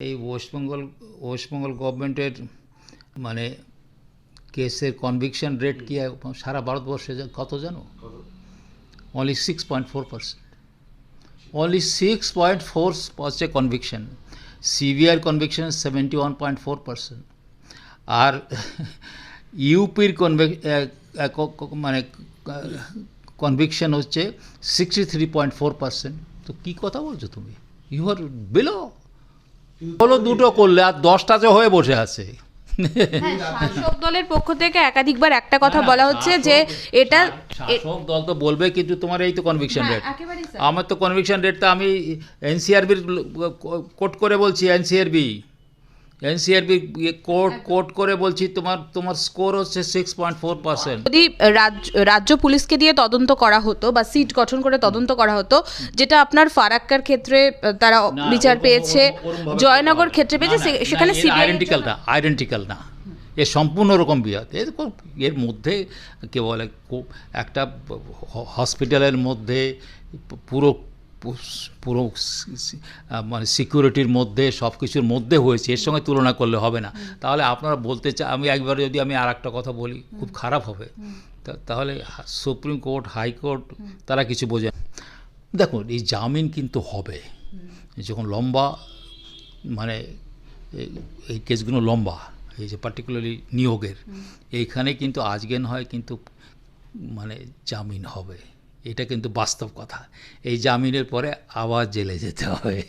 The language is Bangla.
এই ওয়েস্টবেঙ্গল ওয়েস্টবেঙ্গল গভর্নমেন্টের মানে কেসের কনভিকশন রেট কি সারা ভারতবর্ষে কত জানো? Only six point four percent only six point four হচ্ছে conviction severe conviction seventy one point four percent আর ইউপির কনভেক মানে কনভিকশন হচ্ছে sixty three point four percent তো কী কথা বলছো তুমি? ইউ আর বিলো হলো দুটো করলে আর দশটা যে হয়ে বসে আছে। হ্যাঁ, শাসক দলের পক্ষ থেকে একাধিকবার একটা কথা বলা হচ্ছে যে এটা শাসক দল তো বলবে কিন্তু তোমার এই তো কনভিকশন হ্যাঁ, রেট আমার তো কনভিকশন রেটটা আমি এনসিআরবির কোট করে বলছি এনসিআরবি। এনসিআরবি কোট কোট করে বলছি তোমার তোমার স্কোর হচ্ছে সিক্স পয়েন্ট ফোর পার্সেন্ট যদি রাজ্য রাজ্য পুলিশকে দিয়ে তদন্ত করা হতো বা সিট গঠন করে তদন্ত করা হতো যেটা আপনার ফারাক্কার ক্ষেত্রে তারা বিচার পেয়েছে জয়নগর ক্ষেত্রে পেয়েছে সেখানে আইডেন্টিক্যাল না আইডেন্টিক্যাল না। এ সম্পূর্ণ রকম বিয়াত। এর মধ্যে কে বলে একটা হসপিটালের মধ্যে পুরো পুরো মানে সিকিউরিটির মধ্যে সব কিছুর মধ্যে হয়েছে এর সঙ্গে তুলনা করলে হবে না। তাহলে আপনারা বলতে চা আমি একবার যদি আমি আর একটা কথা বলি খুব খারাপ হবে। তাহলে সুপ্রিম কোর্ট হাইকোর্ট তারা কিছু বোঝে। দেখুন এই জামিন কিন্তু হবে। যখন লম্বা মানে এই- এই কেসগুলো লম্বা এই যে পার্টিকুলারলি নিয়োগের এইখানে কিন্তু আজকে হয় কিন্তু মানে জামিন হবে। এটা কিন্তু বাস্তব কথা। এই জামিনের পরে আবার জেলে যেতে হবে।